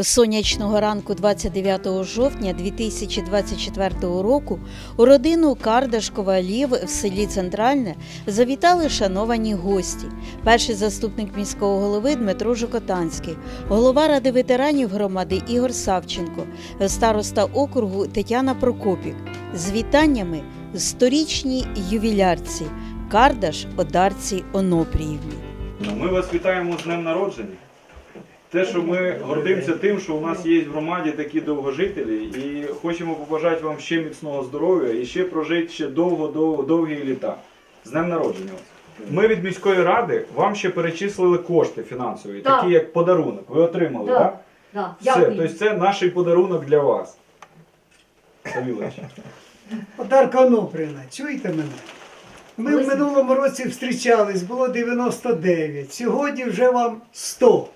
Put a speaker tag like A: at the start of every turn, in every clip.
A: Сонячного ранку 29 жовтня 2024 року у родину Кардашкова Лів в селі Центральне завітали шановані гості. Перший заступник міського голови Дмитро Жукотанський, голова ради ветеранів громади Ігор Савченко, староста округу Тетяна Прокопік. З вітаннями сторічній ювілярці Кардаш Одарці Онопріївні.
B: Ну, Ми вас вітаємо з днем народження. Те, що ми гордимося тим, що у нас є в громаді такі довгожителі, і хочемо побажати вам ще міцного здоров'я і ще прожити ще довго, довго, довгі літа. З днем народження. Ми від міської ради вам ще перечислили кошти фінансові,
C: Так.
B: такі як подарунок. Ви отримали,
C: Так.
B: так?
C: Да,
B: Все,
C: дякую.
B: тобто це наш подарунок для вас. Савілович.
D: Одарка Оноприна, чуєте мене? Ми в минулому році зустрічались, було 99. Сьогодні вже вам 100.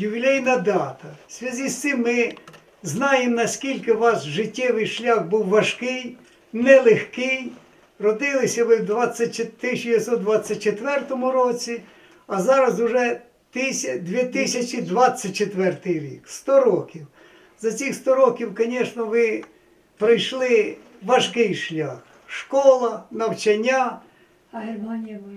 D: Ювілейна дата. В зв'язку з цим ми знаємо, наскільки у вас життєвий шлях був важкий, нелегкий. Родилися ви в 20 1924 році, а зараз вже 2024 рік. 100 років. За цих 100 років, звісно, ви пройшли важкий шлях. Школа, навчання,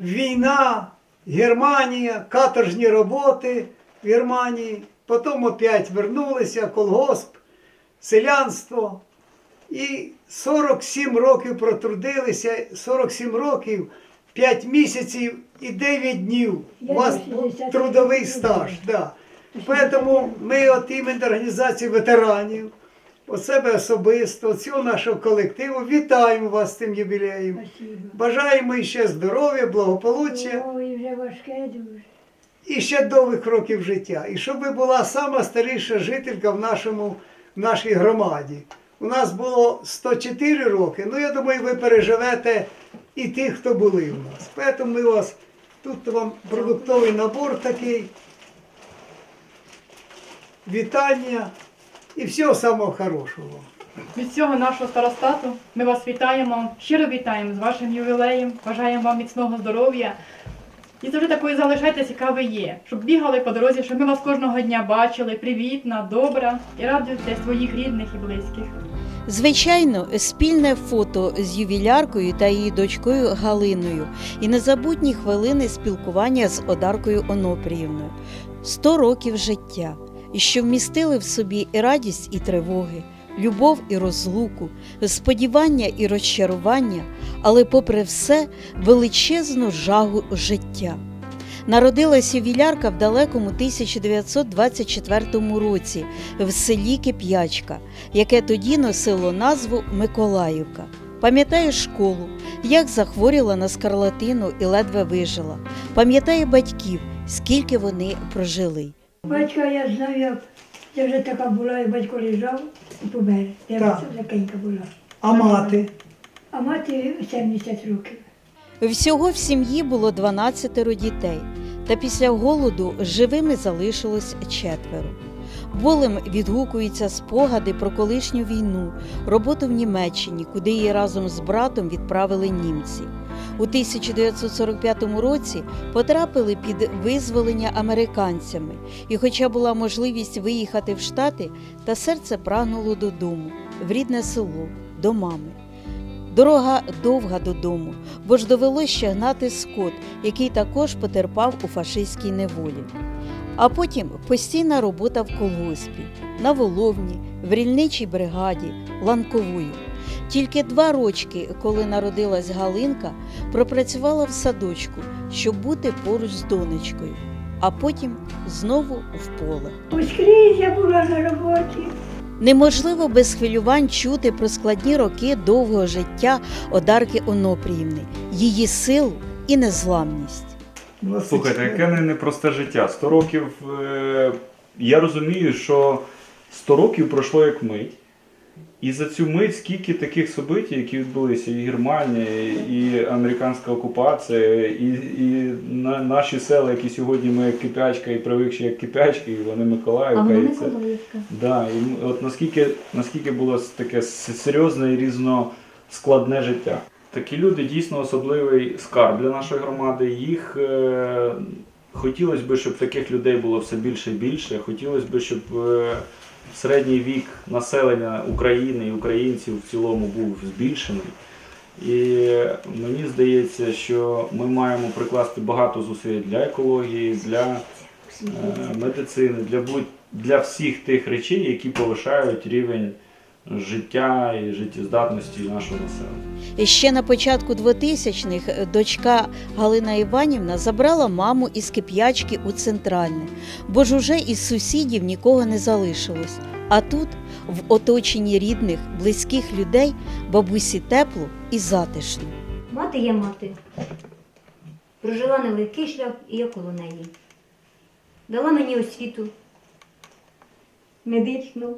D: війна, Германія, каторжні роботи в Германії. Потім опять вернулися, колгосп, селянство. І 47 років протрудилися, 47 років, 5 місяців і 9 днів. У вас трудовий стаж. Да. Тому ми от іменно організації ветеранів, от себе особисто, от цього нашого колективу, вітаємо вас з цим юбілеєм. Бажаємо ще здоров'я, благополуччя
C: Ой, вже важке дуже.
D: І ще довгих років життя. І щоб ви була сама старіша жителька в, нашому, в нашій громаді. У нас було 104 роки, ну я думаю, ви переживете і тих, хто були в нас. Тому ми вас, тут вам продуктовий набор такий. Вітання і всього самого хорошого.
E: Від всього нашого старостату ми вас вітаємо, щиро вітаємо з вашим ювілеєм, бажаємо вам міцного здоров'я. І завжди такою залишайтеся, яка ви є, щоб бігали по дорозі, щоб ми вас кожного дня бачили, привітна, добра. І радуйте своїх рідних і близьких.
A: Звичайно, спільне фото з ювіляркою та її дочкою Галиною. І незабутні хвилини спілкування з Одаркою Онопріївною. Сто років життя, що вмістили в собі і радість, і тривоги, любов і розлуку, сподівання і розчарування, але, попри все, величезну жагу життя. Народилась ювілярка в далекому 1924 році в селі Кип'ячка, яке тоді носило назву Миколаївка. Пам'ятає школу, як захворіла на скарлатину і ледве вижила. Пам'ятає батьків, скільки вони прожили.
C: Батька я знаю, як я вже така була, і батько лежав і помер. Я
D: Так.
C: такенька була.
D: А мати?
C: А мати 70 років.
A: Всього в сім'ї було 12 дітей, та після голоду живими залишилось четверо. Болем відгукуються спогади про колишню війну, роботу в Німеччині, куди її разом з братом відправили німці. У 1945 році потрапили під визволення американцями, і, хоча була можливість виїхати в Штати, та серце прагнуло додому, в рідне село, до мами. Дорога довга додому, бо ж довелося ще гнати скот, який також потерпав у фашистській неволі. А потім постійна робота в колгоспі, на воловні, в рільничій бригаді, ланковою. Тільки два рочки, коли народилась Галинка, пропрацювала в садочку, щоб бути поруч з донечкою, а потім знову в поле.
C: Поскрізь я була на роботі.
A: Неможливо без хвилювань чути про складні роки довгого життя Одарки Онопріївни, її силу і незламність.
B: Слухайте, яке не непросте життя. 100 років. Е, я розумію, що 100 років пройшло як мить. І за цю мить скільки таких событий, які відбулися, і Германія, і американська окупація, і, і на, наші села, які сьогодні ми як кипячка і привикші як кипячки, і вони Миколаївка. і це, да, і от наскільки, наскільки було таке серйозне і різноскладне життя. Такі люди дійсно особливий скарб для нашої громади. Їх е, Хотілося б, щоб таких людей було все більше і більше. Хотілося б, щоб е, середній вік населення України і українців в цілому був збільшений. І мені здається, що ми маємо прикласти багато зусиль для екології, для е, медицини, для, будь- для всіх тих речей, які повишають рівень життя і життєздатності нашого населення.
A: Ще на початку 2000-х дочка Галина Іванівна забрала маму із кип'ячки у центральне, бо ж уже із сусідів нікого не залишилось. А тут, в оточенні рідних, близьких людей, бабусі тепло і затишно.
F: Мати є мати. Прожила нелегкий шлях і я коло неї. Дала мені освіту медичну.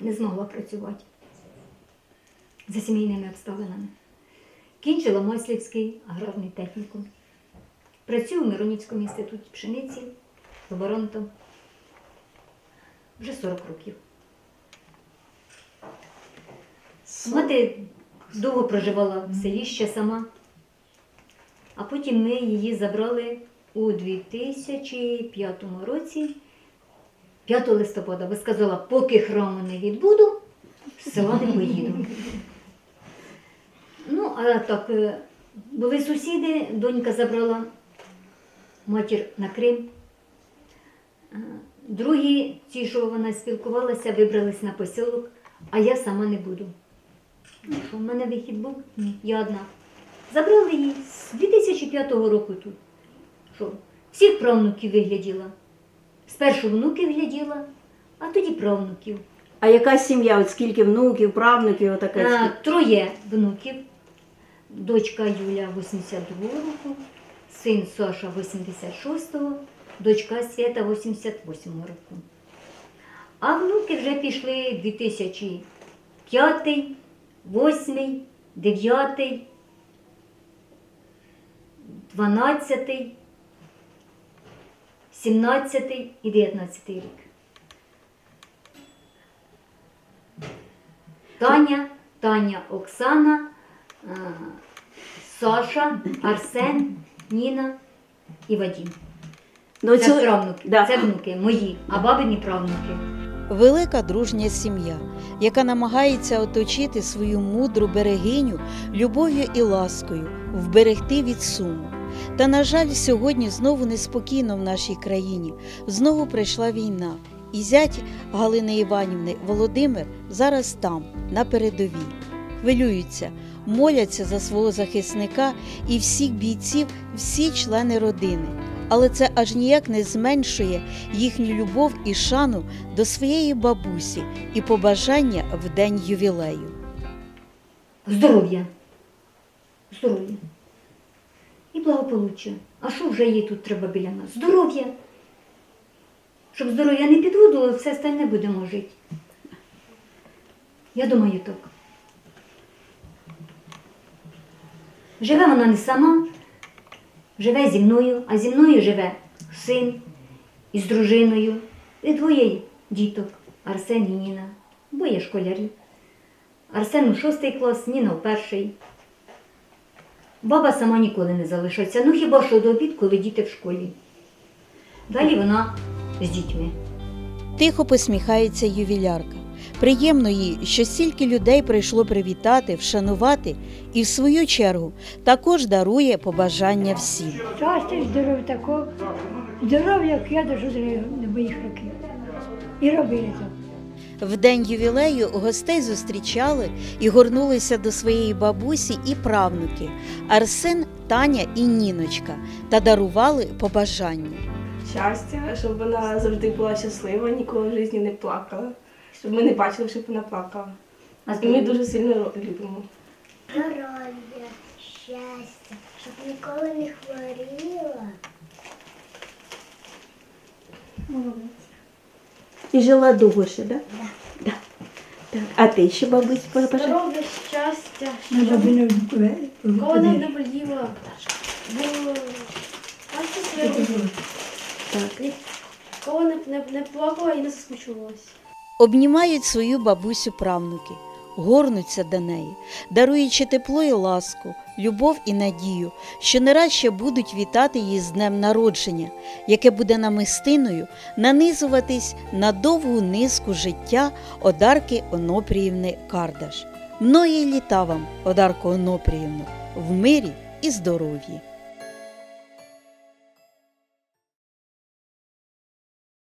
F: Не змогла працювати за сімейними обставинами. Кінчила Маслівський аграрний технікум. Працюю в Миронівському інституті пшениці лаборантом вже 40 років. Мати довго проживала в селі ще сама, а потім ми її забрали у 2005 році, 5 листопада, бо сказала, поки храму не відбуду, з села не поїду. Ну, а так, е, були сусіди, донька забрала матір на Крим. Е, Другі, ті, що вона спілкувалася, вибрались на посілок, а я сама не буду. Ну, що, в мене вихід був? Я одна. Забрали її з 2005 року тут. Що? Всіх правнуків вигляділа. Спершу внуків гляділа, а тоді правнуків.
G: А яка сім'я? От скільки внуків, правнуків, отаке?
F: А, троє внуків. Дочка Юля 82 року, син Саша 86-го, дочка Свята 88 року. А внуки вже пішли 2005, 8, 9, 12, 17 і 19 рік. Таня, Таня, Оксана, е, Саша, Арсен, Ніна і Вадім.
G: Ну,
F: Це
G: цю-
F: правнуки,
G: да.
F: це внуки мої, а бабині правнуки.
A: Велика дружня сім'я, яка намагається оточити свою мудру берегиню любов'ю і ласкою, вберегти від суму. Та, на жаль, сьогодні знову неспокійно в нашій країні. Знову прийшла війна. І зять Галини Іванівни Володимир зараз там, на передовій. Хвилюються, моляться за свого захисника і всіх бійців, всі члени родини. Але це аж ніяк не зменшує їхню любов і шану до своєї бабусі і побажання в день ювілею.
F: Здоров'я. Здоров'я. І благополуччя. А що вже їй тут треба біля нас? Здоров'я. Щоб здоров'я не підводило, все остальне будемо жити. Я думаю так. Живе вона не сама, живе зі мною, а зі мною живе син із дружиною і двоє діток Арсен і Ніна. Боє школярі. Арсен у шостий клас, Ніна в перший. Баба сама ніколи не залишиться, ну хіба що до обід, коли діти в школі. Далі вона з дітьми.
A: Тихо посміхається ювілярка. Приємно їй, що стільки людей прийшло привітати, вшанувати і, в свою чергу, також дарує побажання всім.
C: Щастя, і здоров'я такого, здоров'я, як я дожу до моїх років. І робили так.
A: В день ювілею гостей зустрічали і горнулися до своєї бабусі і правнуки Арсен, Таня і Ніночка та дарували побажання.
H: щастя, щоб вона завжди була щаслива, ніколи в житті не плакала, щоб ми не бачили, щоб вона плакала.
F: А
H: І ми дуже сильно любимо.
I: Здоров'я, щастя, щоб ніколи не хворіла.
G: І жила так? Да? Да. Так. А ти ще бабусь пожалуйста?
I: Здоров'я, щастя,
C: бабину
I: Кого не боліла, бо бачите своє
G: Так.
I: кого не, не, не плакала і не засмучувалась.
A: Обнімають свою бабусю правнуки. Горнуться до неї, даруючи тепло і ласку, любов і надію, що не раз ще будуть вітати її з днем народження, яке буде намистиною нанизуватись на довгу низку життя Одарки Онопріївни Кардаш. Многі літа вам, Одарко Онопріївно, в мирі і здоров'ї.